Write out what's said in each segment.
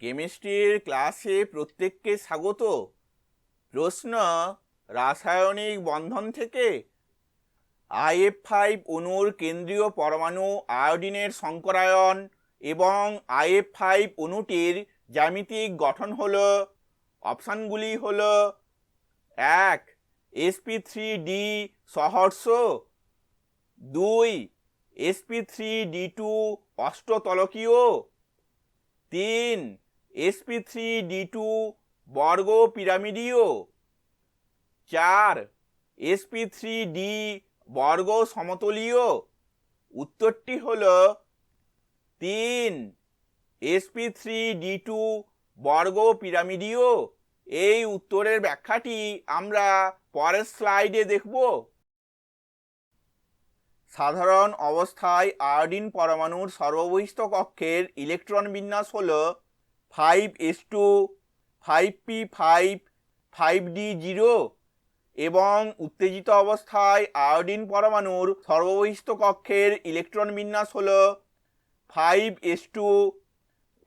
কেমিস্ট্রির ক্লাসে প্রত্যেককে স্বাগত। প্রশ্ন, রাসায়নিক বন্ধন থেকে? আইএফ ফাইভ অণুর কেন্দ্রীয় পরমাণু আয়োডিনের সংকরায়ন এবং আইএফ ফাইভ অণুটির জ্যামিতিক গঠন হল। অপশানগুলি হল এক এসপি থ্রি ডি সহর্ষ। দুই এসপি থ্রি ডি টু অষ্টতলকীয়। তিন এসপি থ্রি ডি টু বর্গ পিরামিডীয় চার এসপি থ্রি ডি বর্গ সমতলীয় উত্তরটি হল তিন এসপি থ্রি ডি টু বর্গ পিরামিডীয় এই উত্তরের ব্যাখ্যাটি আমরা পরের স্লাইডে দেখব। সাধারণ অবস্থায় আয়োডিন পরমাণুর সর্ববহিষ্ঠ কক্ষের ইলেকট্রন বিন্যাস হল five S two five P five five D zero এবং উত্তেজিত অবস্থায় আয়োডিন পরমাণুর সর্ববহিষ্ঠ কক্ষের ইলেকট্রন বিন্যাস হল five S two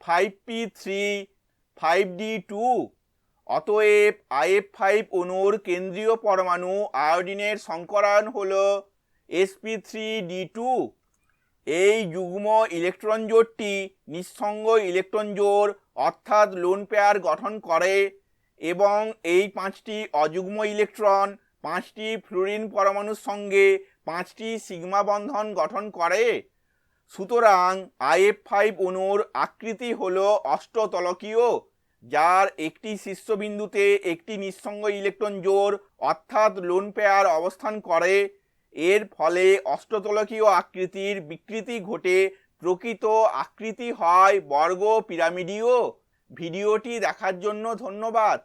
five P three five D two অতএব আইএফ ফাইভ অণুর কেন্দ্রীয় পরমাণু আয়োডিনের সংকরায়ন হল এসপি থ্রি ডি টু। এই যুগ্ম ইলেকট্রন জোড়টি নিঃসঙ্গ ইলেকট্রন জোড় অর্থাৎ লোন পেয়ার গঠন করে এবং এই পাঁচটি অযুগ্ম ইলেকট্রন পাঁচটি ফ্লুরিন পরমাণুর সঙ্গে পাঁচটি সিগমা বন্ধন গঠন করে। সুতরাং আইএফ ফাইভ অণুর আকৃতি হল অষ্টতলকীয়, যার একটি শীর্ষবিন্দুতে একটি নিঃসঙ্গ ইলেকট্রন জোড় অর্থাৎ লোন পেয়ার অবস্থান করে। এর ফলে অষ্টতলকীয় আকৃতির বিকৃতি ঘটে, প্রকৃত আকৃতি হয় বর্গ পিরামিডীয়। ভিডিওটি দেখার জন্য ধন্যবাদ।